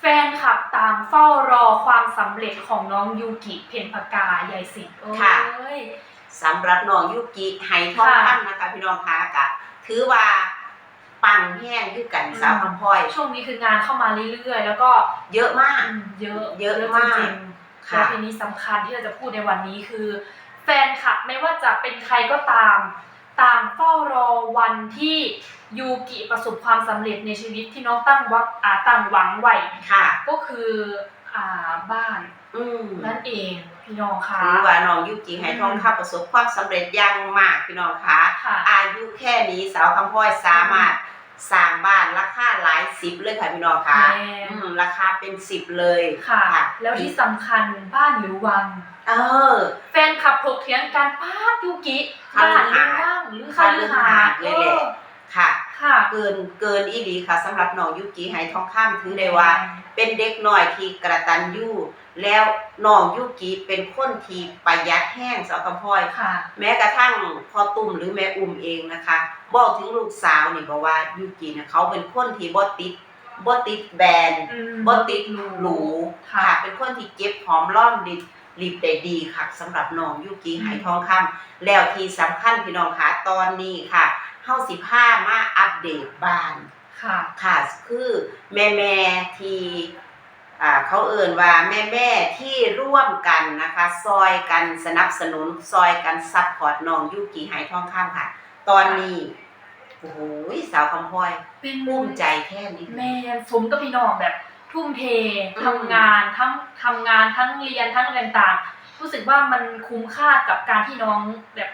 แฟนคลับต่างเฝ้ารอความสำเร็จของน้องยูกิเพนพกาใหญ่สิงโอ้ค่ะ ย สำหรับน้องยุกิไหทองค่ะคำนะคะ พี่น้องคะกะถือว่าปังแห้งคือกันอืม สาวคำพลอยช่วงนี้คืองานเข้ามาเรื่อยๆ แล้วก็เยอะมาก อืมเยอะเยอะจมากริงๆค่ะ แล้วทีนี้สำคัญที่เราจะพูดในวันนี้คือ แฟนคลับไม่ว่าจะเป็นใครก็ตาม ต่างเฝ้ารอวันที่ยูกิประสบความสำเร็จในชีวิตที่น้องตั้งวักอ่าตั้งหวังไว้ค่ะ ก็คืออ่าบ้านอืมนั่นเองพี่น้องคะถือว่าน้องยุกิไหทองคำประสบความสำเร็จอย่างมากพี่น้องคะค่ะอายุแค่นี้สาวคำพลอยสามารถ สร้างบ้านราคาหลายสิบเลยค่ะพี่น้องคะแม่ อืมราคาเป็นสิบเลยค่ะ แล้วที่สำคัญบ้านหรือวัง เออ แฟนขับถกเถียงกันป้าดยูกิคฤบ้านหหารือสน์ว่างหรือคาคฤลือหาหาสน์เลยแหละ ค่ะ ค่ะ เกินเกินอีหลีค่ะสำหรับน้องยุกิไหทองคำถือได้ว่า เป็นเด็กน้อยที่กระตันยูแล้วน้องยุกิเป็นคนที่ประหยัดแห้งสาวคำพลอยค่ะ แม้กระทั่งพอตุ่มหรือแม่อุ้มเองนะคะ บอกถึงลูกสาวนี่บอกว่ายุกินะเขาเป็นคนที่บ่ติดบ่ติดแบรนด์อืมบ่ติดหรูค่ะค่ะ เป็นคนที่เก็บหอมร่อมริบริบได้ดีค่ะสำหรับน้องยุกิไหทองคำแล้วที่สำคัญพี่น้องคะตอนนี้ค่ะ เฮาสิพามาอัปเดตบ้าน ค่ะ ค่ะคือแม่แม่ๆที่อ่าเขาเอ่นว่าแม่แม่ๆที่ร่วมกันนะคะ ซอยกันสนับสนุนซอยกันซัพพอร์ตน้องยุกิไหทองคำค่ะ ตอนนี้โอ้โหสาวคำพลอยเป็นภูมิใจแค่นี้ แม่สมกับพี่น้องแบบ ทุ่มเทอืมทำงานทั้งทำงานทั้งเรียนทั้งอะไรต่างๆรู้สึกว่ามันคุ้มค่ากับการที่น้องแบบ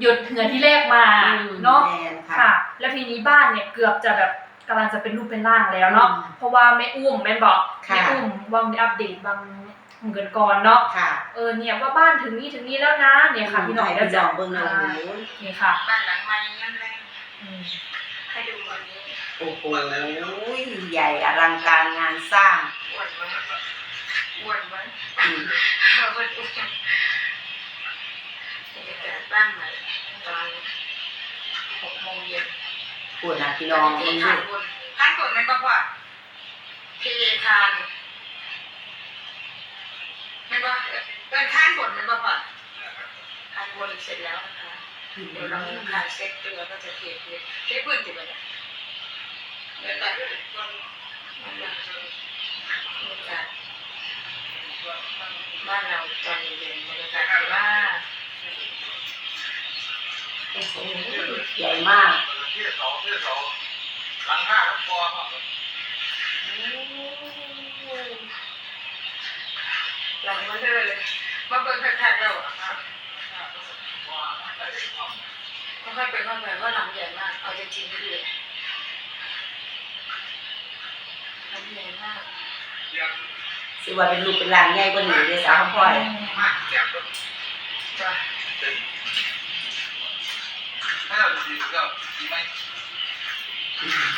หยดเหงื่อที่แรกมาอืมเนาะแม่นค่ะ ค่ะ แล้วทีนี้บ้านเนี่ยเกือบจะแบบกำลังจะเป็นรูปเป็นร่างแล้วเนาะ อืมเพราะว่าแม่อุ้มแม่บอกค่ะ แม่อุ้มวางอัปเดตบางเงินก่อนเนาะ ค่ะเออเนี่ยว่าบ้านถึงนี้ถึงนี้แล้วนะเนี่ยค่ะพี่น้องให้ก็พี่จะน้องเบิ่งหน่อยอ่าโอ้โหนี่ค่ะบ้านหลังใหม่นั่นแหละอืมให้ดูวันนี้โอ้โหใหญ่อลังการงานสร้างอ้วนไหมอ้วนไหมอืมเอออ้วนอ้วนจะเกิดบ้านใหม่ ตอนหกโมงเย็นพูดนะพี่น้องเทมึงคาดูนบนท่านกดไหมบอกว่าเทคานไม่ว่าเออท่านกดไหมบอกว่าทานบนเสร็จแล้วนะคะเดี๋ยวเราทานเซ็ตเรือก็จะเทพื้นเทพื้นติดไปเนี่ยเดินไปนั่นแหละบรรยากาศบ้านเราตอนเย็นๆบรรยากาศดีมากโอ้โห ใหญ่มากที่สองที่สองหลังห้าแล้วพอครับหลังมาเลยมาเปิดแพ็คๆแล้วอะค่อยๆเป็นค่อยๆว่าหลังใหญ่มาก เอาจริงๆก็ดีหลังใหญ่มากสิว่าเป็นลูกเป็นหลานใหญ่กว่านี้เลยสาวคำพลอย มากแจ่มก็จ้ะเต็มถ้าเราดีก็ดีไหม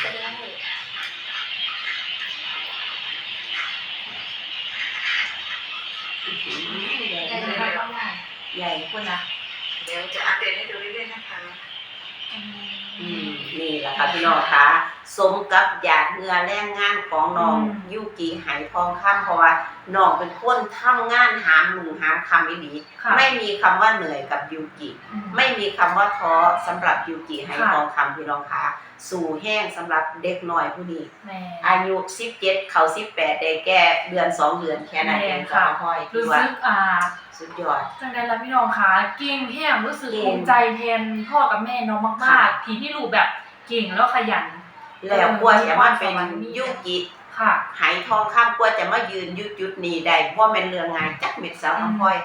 ก็ได้ได้เลยครับใหญ่คนนะเดี๋ยวจะอัปเดตให้ดูเรื่อยๆนะคะ อืมนี่แหละค่ะพี่น้องคะสมกับหยาดเหงื่อแรงงานของน้องอืม ยูกิไหทองคำเพราะว่าน้องเป็นคนทำงานหามหนุ่งหามคำอีหลีค่ะไม่มีคำว่าเหนื่อยกับยูกิ อืม ไม่มีคำว่าท้อสำหรับยูกิไหค่ะ ทองคำพี่น้องคะสู่แห้งสำหรับเด็กน้อยผู้นี้ แม่ อายุ 17 เขา 18 ได้แก่เดือนสองเดือนแค่นั้นเองแม่ค่ะ ค่ะพ่อยรู้ที่ว่า สึกอ่า สุดยอด จังใดล่ะพี่น้องคะเก่งแห้งรู้สึกเก่ง ภูมิใจแทนพ่อกับแม่น้องมากค่ะๆที่พี่ลูกแบบเก่งแล้วขยันแล้วกว่าจะมาเป็นยูกิค่ะ หายทองคำกว่าจะมายืนอยุดจุดนี้ได้เพราะเป็นเรื่องงานจักเม็ดสาวอืมคำพ่อย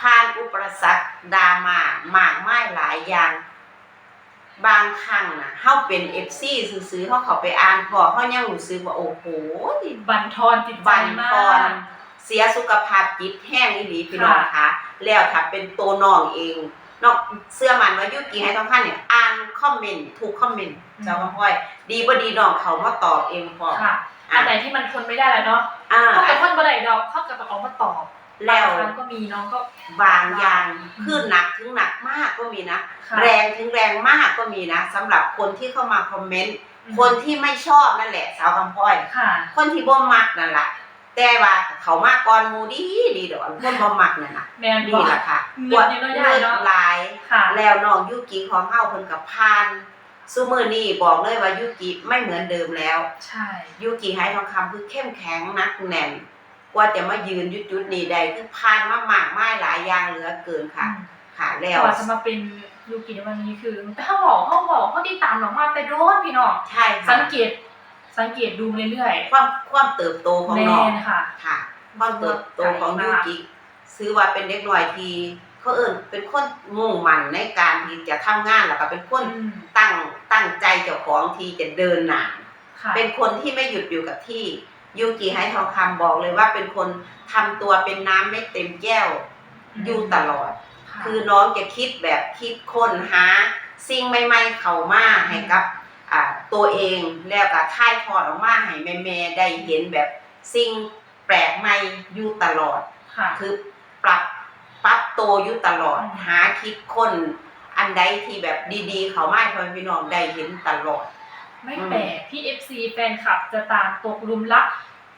ผ่านอุปสรรคดราม่ามากมายหลายอย่าง บางครั้งน่ะเฮาเป็น FC ซื่อๆเฮาเข้าไปอ่านพอเฮายังรู้สึกว่าโอ้โห บันทอนจิตใจบันมาทอนก เสียสุขภาพจิตแห้งอีหลีพี่น้องคะแล้วถ้าเป็นตัวน้องเองนอกเสื้อมันว่ายุกิให้ทองคันเนี่ยอ่านคอมเมนต์ทุกคอมเมนต์เจ้าคำพ่อย ดีบ่ดีน้องเขามาตอบเองพอค่ะอันไหนที่มันทนไม่ได้แล้วเนาะอ่าเขากับพ่นบ่ได้ดอกเขากับต้องออกมาตอบแล้วบางครั้งก็มีน้องก็บางอย่างอืมคือหนักถึงหนักมากก็มีนะค่ะแรงถึงแรงมากก็มีนะสำหรับคนที่เข้ามาคอมเมนต์คนที่ไม่ชอบนั่นแหละสาวคำพ่อยค่ะคนที่บ่มักนั่นแหละ แต่ว่าเขามาก่อนหมูดีดีดอกคนบ่มักนั่นน่ะแมนบนี่อกล่ะค่ะเงินนี่เนาะยายเนาะหลาย ค่ะแล้วน้องยูกิของเฮาเพิ่นก็ผ่านซุมื้อนี้บอกเลยว่ายูกิไม่เหมือนเดิมแล้ว ใช่ยูกิไหทองคำคือเข้มแข็งนักแน่น กว่าจะมายืนอยุดจุดๆนี้ได้คือผ่านมามากมายหลายอย่างเหลือเกินค่ะ ค่ะแล้แต่ว ว่าจะมาเป็นยูกิในวันนี้คือแต่เขาบอกเขาบอกเขาติดตามน้องมาแต่โดนพี่น้องใช่ค่ะสังเกต สังเกตดูเรื่อยความความเติบโตของๆแมน้องนค่ะค่ะ ความเติบโตของยูกิซื้อว่าเป็นเด็กน้อยที่เขาเอิ้นเป็นคนมุ่งมั่นในการที่จะทำงานแล้วก็เป็นคนอืมตั้งตั้งใจเจ้าของที่จะเดินหน้าค่ะเป็นคนที่ไม่หยุดอยู่กับที่ยูกิให้ทองคำบอกเลยว่าเป็นคนทำตัวเป็นน้ำไม่เต็มแก้วอยู่ตลอดค่ะคือน้องจะคิดแบบคิดค้นหา สิ่งใหม่ๆเข้ามาให้กับอ่า ตัวเองแล้วก็ถ่ายทอดออกมาให้แม่ๆได้เห็นแบบสิ่งแปลกใหม่อยู่ตลอดค่ะ คือปรับปรับตัวอยู่ตลอดอืมหาคิดค้นอันใดที่แบบดีๆ เขาไม่พ่อพี่น้องได้เห็นตลอด ไม่แปลกที่ FC แฟนคลับจะตามตกหลุมรัก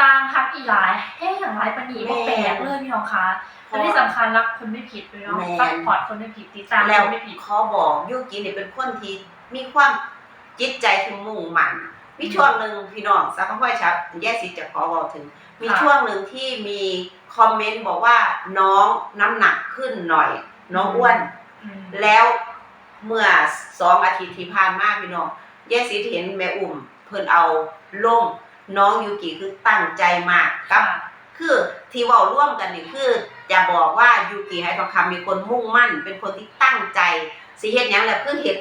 ตามทักอีหลายแห้อย่างไรปานนีแม่ไม่แปลกเลยพี่น้องคะและที่สำคัญรักคนไม่ผิดเลยเนาะแม่ซัพพอร์ตคนไม่ผิดติดตามแล้วคนไม่ผิดขอบอกยูกิเนี่ยเป็นคนที่มีความ จิตใจที่มุ่งมั่นมีช่วงหนึ่งพี่น้องสักพ่อยชับแย่สิจะขอบอกถึง มีค่ะช่วงหนึ่งที่มีคอมเมนต์บอกว่าน้องน้ำหนักขึ้นหน่อย น้องอ้วนอืมแล้วเมื่อสองอาทิตย์ที่ผ่านมาพี่น้องแย่สิเห็นแม่อุ่ม เพิ่นเอาลงน้องยูกิคือตั้งใจมากกับค่ะคือที่เว้าร่วมกันนี่คือจะบอกว่ายูกิให้ทองคำมีคนมุ่งมั่น เป็นคนที่ตั้งใจสิเฮ็ดหยังแหละคือเฮ็ด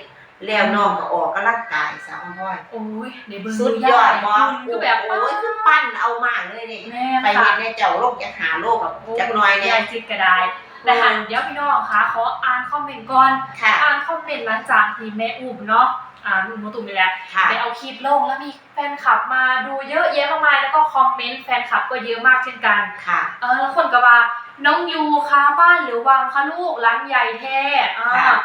แล้วน้องก็ออกกำลังกายสาวพ่อยโอ้ยในเบิ้งสุดยอดบ่บ่คือแบบโอ้ยคือปั้นเอามากเลยนี่แม่ไปค่ะเฮ็ดในเจ้าโลกจะหาโลกกับจักหน่อยเนี่ยยายจิตก็ได้แต่หันเดี๋ยวพี่น้องคะขออ่านคอมเมนต์ก่อนค่ะอ่านคอมเมนต์หลังจากที่แม่อุ่มเนาะอ่านอุ่มโมตุ่มไปแล้วค่ะได้เอาคลิปลงแล้วมีแฟนคลับมาดูเยอะแยะมากมายแล้วก็คอมเมนต์แฟนคลับก็เยอะมากเช่นกันค่ะเออแล้วคนก็ว่าน้องยูค้าบ้านหรือวังคะลูกร้านใหญ่แท้อ่าค่ะ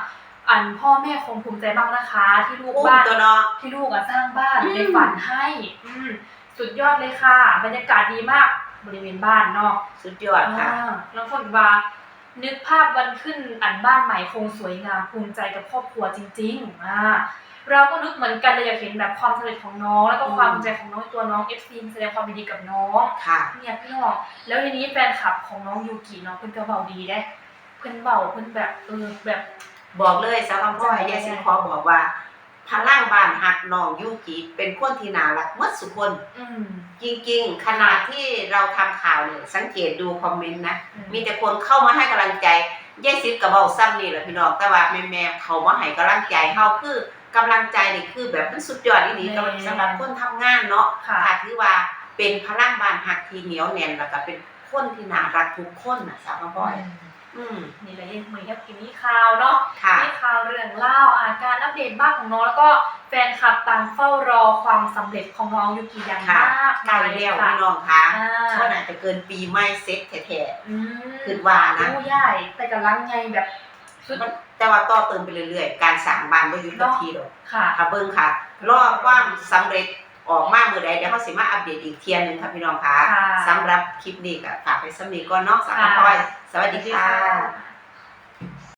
อันพ่อแม่คงภูมิใจมากนะคะ ที่ลูกอุ้มบ้านตัวเนาะที่ลูกอะสร้างบ้านอืมในฝันให้ อืมสุดยอดเลยค่ะ บรรยากาศดีมากบริเวณบ้านเนาะสุดยอดค่ะอ่าแล้วคนว่านึกภาพวันขึ้นอันบ้านใหม่คงสวยงามภูมิใจกับครอบครัวจริงๆอ่าเราก็นึกเหมือนกันเลยอยากเห็นแบบความสำเร็จของน้อง แล้วก็ความภูมิใจของน้องตัวน้อง FC แสดงความยินดีกับน้องค่ะเนี่ยพี่น้องแล้วทีนี้แฟนคลับของน้องยูกิเนาะเพิ่นก็เบาดีได้ เพิ่นเบาเพิ่นแบบเออแบบ บอกเลยสาวคำพ่อยแย่สิขอบอกว่าพลังบ้านหักน้องยูกิเป็นคนที่น่ารักหมดสุคนอืมจริงๆขณะที่เราทำข่าวเนี่ยสังเกตดูคอมเมนต์นะอืมีแต่คนเข้ามาให้กำลังใจยายซิดกับเบาซ้ำนี่แหละพี่น้องแต่ว่าแม่ๆเขามาให้กำลังใจเฮาคือกำลังใจนี่คือแบบมันสุดยอดอีหลีสำหรับสำหรับคนทำงานเนาะค่ะค่ะถือว่าเป็นพลังบ้านหักที่เหนียวแน่นแล้วก็เป็น คนที่น่ารักทุกคนน่ะสาวพ่อย อืมนี่แหละยังเหมือนกับกินนี่ข่าวเนาะค่ะนี่ข่าวเรื่องเล่าอาการอัปเดตบ้านของน้องแล้วก็แฟนคลับต่างเฝ้ารอความสำเร็จของน้องยูกิอย่างค่ะมากใกล้มายแล้วค่ะพี่น้องค่ะอ่าก็น่าจะเกินปีไม่เซ็ตแท้อืมๆคือว่านะโอ้ใหญ่แต่กำลังไงแบบสุดมันแต่ว่าต่อเติมไปเรื่อยๆ การสร้างบ้านบ่อยู่กับที่ดอกค่ะค่ะเบิ่งค่ะ รอบความสำเร็จ ออกมาเมื่อใดเดี๋ยวเขาสิมาอัปเดตอีกเทียนหนึงค่ะพี่น้องค่ะค่ะ สำหรับคลิปนี้ก็ฝากไปสำนีก่อนเนาะสาวพลอยสวัสดีค่ะ